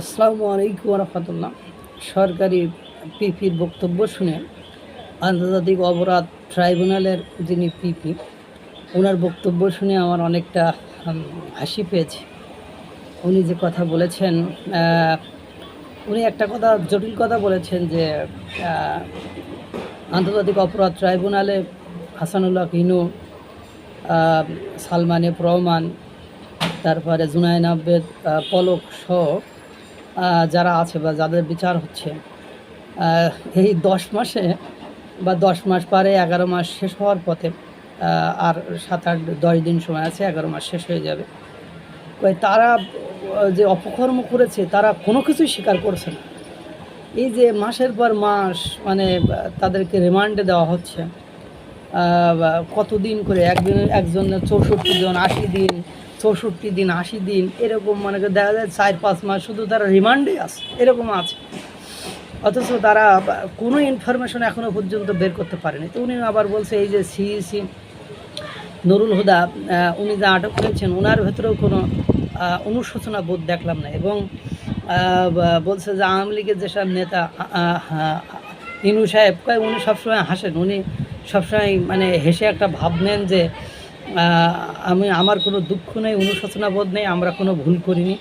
আসসালামু আলাইকুম রহমতুল্লাহ সরকারি পিপির বক্তব্য শুনে আন্তর্জাতিক অপরাধ ট্রাইব্যুনালের যিনি পিপি ওনার বক্তব্য শুনে আমার অনেকটা হাসি পেয়েছে। উনি যে কথা বলেছেন উনি একটা কথা জটিল কথা বলেছেন যে আন্তর্জাতিক অপরাধ ট্রাইব্যুনালে হাসানুল্লাহ হিনু সালমানে রহমান তারপরে জুনায়ন আহ, পলক সহ যারা আছে বা যাদের বিচার হচ্ছে এই দশ মাসে বা দশ মাস পারে এগারো মাস শেষ হওয়ার পথে আর সাত আট দশ দিন সময় আছে, এগারো মাস শেষ হয়ে যাবে। ওই তারা যে অপকর্ম করেছে, তারা কোনো কিছুই স্বীকার করছে না। এই যে মাসের পর মাস মানে তাদেরকে রিমান্ডে দেওয়া হচ্ছে কতদিন করে একদিন একজনের চৌষট্টি জন আশি দিন, চৌষট্টি দিন, আশি দিন, এরকম মানে দেখা যায় চার, পাঁচ মাস শুধু তারা রিমান্ডে আছে, এরকম আছে। অথচ তারা কোনো ইনফরমেশন এখনও পর্যন্ত বের করতে পারেনি। তো উনি আবার বলছে, এই যে সিইসি নুরুল হুদা উনি যা আটক করেছেন ওনার ভেতরেও কোনো অনুশোচনা বোধ দেখলাম না। এবং বলছে যে আওয়ামী লীগের যেসব নেতা ইনু সাহেব, কয় উনি সবসময় হাসেন। উনি সবসময় মানে হেসে একটা ভাব নেন যে আমি, আমার কোনো দুঃখ নেই, অনুশোচনা বোধ নেই, আমরা কোনো ভুল করিনি।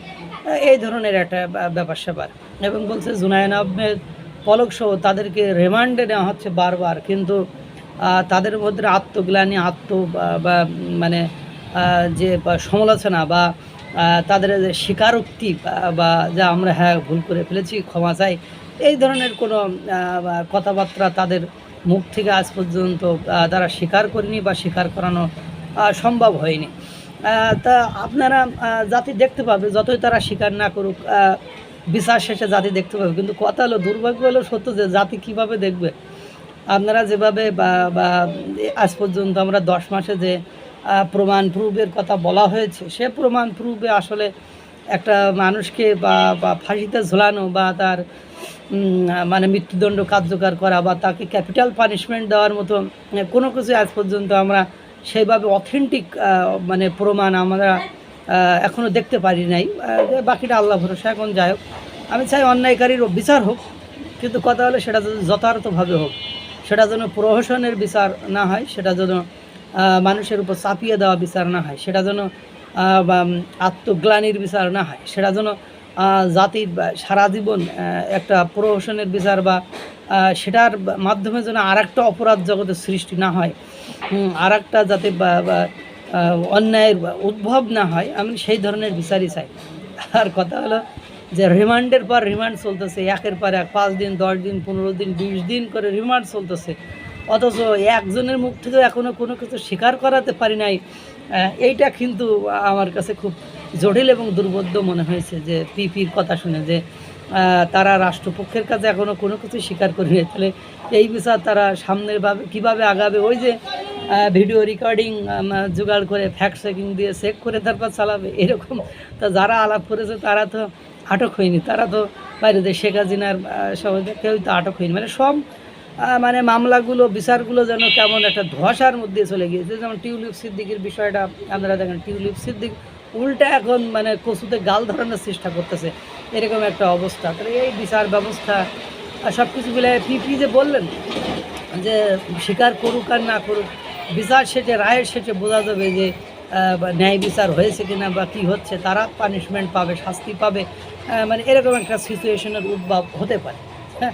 এই ধরনের একটা ব্যাপার স্যাপার। এবং বলছে জুনায়ন আহমেদ পলক সহ তাদেরকে রিমান্ডে নেওয়া হচ্ছে বারবার। কিন্তু তাদের মধ্যে আত্মগ্লানি, আত্ম, বা- মানে যে সমালোচনা বা তাদের যে স্বীকারোক্তি বা, যা আমরা হ্যাঁ ভুল করে ফেলেছি, ক্ষমা চাই এই ধরনের কোনো কথাবার্তা তাদের মুখ থেকে আজ পর্যন্ত তারা স্বীকার করেনি বা স্বীকার করানো সম্ভব হয়নি। তা আপনারা জাতি দেখতে পাবে, যতই তারা স্বীকার না করুক বিচার শেষে জাতি দেখতে পাবে। কিন্তু কথা হলো, দুর্ভাগ্য হলো সত্য যে জাতি কীভাবে দেখবে? আপনারা যেভাবে বা আজ পর্যন্ত আমরা দশ মাসে যে প্রমাণ প্রুফের কথা বলা হয়েছে, সে প্রমাণ প্রুফে আসলে একটা মানুষকে বা বা ফাঁসিতে ঝোলানো বা তার মানে মৃত্যুদণ্ড কার্যকর করা বা তাকে ক্যাপিটাল পানিশমেন্ট দেওয়ার মতো, কোনো কিছু আজ পর্যন্ত আমরা সেইভাবে অথেন্টিক মানে প্রমাণ আমরা এখনও দেখতে পারি নাই। বাকিটা আল্লাহ ভরসা, এখন যাই হোক। আমি চাই অন্যায়কারীর বিচার হোক, কিন্তু কথা হলে সেটা যদি যথার্থভাবে হোক। সেটা যেন প্রহসনের বিচার না হয়, সেটা যেন মানুষের উপর চাপিয়ে দেওয়া বিচার না হয়, সেটা যেন আত্মগ্লানির বিচার না হয়। সেটা যেন জাতির সারা জীবন একটা প্রহসনের বিচার বা সেটার মাধ্যমে যেন আর একটা অপরাধ জগতের সৃষ্টি না হয়। আর একটা যাতে অন্যায়ের উদ্ভব না হয়, আমি সেই ধরনের বিচারই চাই। আর কথা হলো যে রিমান্ডের পর রিমান্ড চলতেছে, একের পর এক, পাঁচ দিন, দশ দিন, পনেরো দিন, বিশ দিন করে রিমান্ড চলতেছে। অথচ একজনের মুখ থেকেও এখনও কোনো কিছু স্বীকার করাতে পারি নাই। এইটা কিন্তু আমার কাছে খুব জটিল এবং দুর্বোধ্য মনে হয়েছে যে পিপির কথা শুনে যে তারা রাষ্ট্রপক্ষের কাছে এখনও কোনো কিছু স্বীকার করেনি তাহলে এই বিচার তারা সামনের ভাবে কীভাবে আগাবে? ওই যে ভিডিও রেকর্ডিং জোগাড় করে ফ্যাক্ট চেকিং দিয়ে চেক করে তারপর চালাবে এরকম। তা যারা আলাপ করেছে তারা তো আটক হয়নি। তারা তো বাইরে যে শেখ হাসিনার আহ, সবাই কেউ তো আটক হয়নি। মানে সব মানে মামলাগুলো, বিচারগুলো যেন কেমন একটা ধোয়াশার মধ্যে চলে গিয়েছে। যেমন টিউলিপ সিদ্দিকির বিষয়টা আপনারা দেখেন, টিউলিপ সিদ্দিক উল্টা এখন মানে কচুতে গাল ধরানোর চেষ্টা করতেছে। এরকম একটা অবস্থা। তাহলে এই বিচার ব্যবস্থা সব কিছু মিলে পিপি যে বললেন যে স্বীকার করুক আর না করুক, বিচার শেষে রায়ের শেষে বোঝা যাবে যে ন্যায় বিচার হয়েছে কিনা বা কী হচ্ছে, তারা পানিশমেন্ট পাবে, শাস্তি পাবে। মানে এরকম একটা সিচুয়েশনের উদ্ভব হতে পারে। হ্যাঁ?